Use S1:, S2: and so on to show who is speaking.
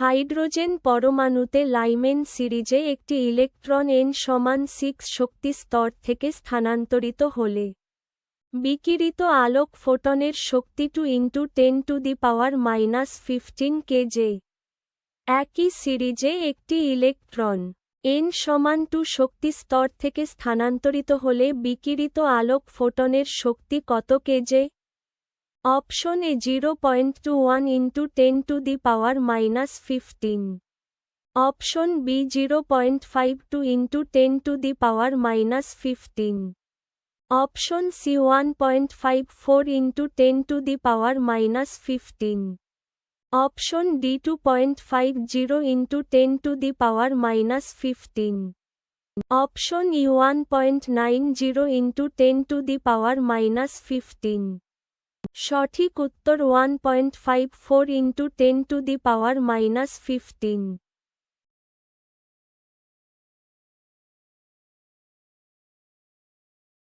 S1: Hydrogen পরমাণুতে Lyman সিরিজে একটি ইলেকট্রন এন সমান সিক্স শক্তি স্তর থেকে স্থানান্তরিত হলে। বিকিরিত আলোক ফোটনের শক্তি two into ten to the power minus fifteen kJ. একই সিরিজে একটি ইলেকট্রন এন সমান টু শক্তি স্তর থেকে স্থানান্তরিত হলে বিকিরিত আলোক ফোটনের শক্তি কত কেজে? Option A 0.21 into 10 to the power minus 15. Option B 0.52 into 10 to the power minus 15. Option C 1.54 into 10 to the power minus 15. Option D 2.50 into 10 to the power minus 15. Option E 1.90 into 10 to the power minus 15. সঠিক উত্তর one point five four into ten to the power minus fifteen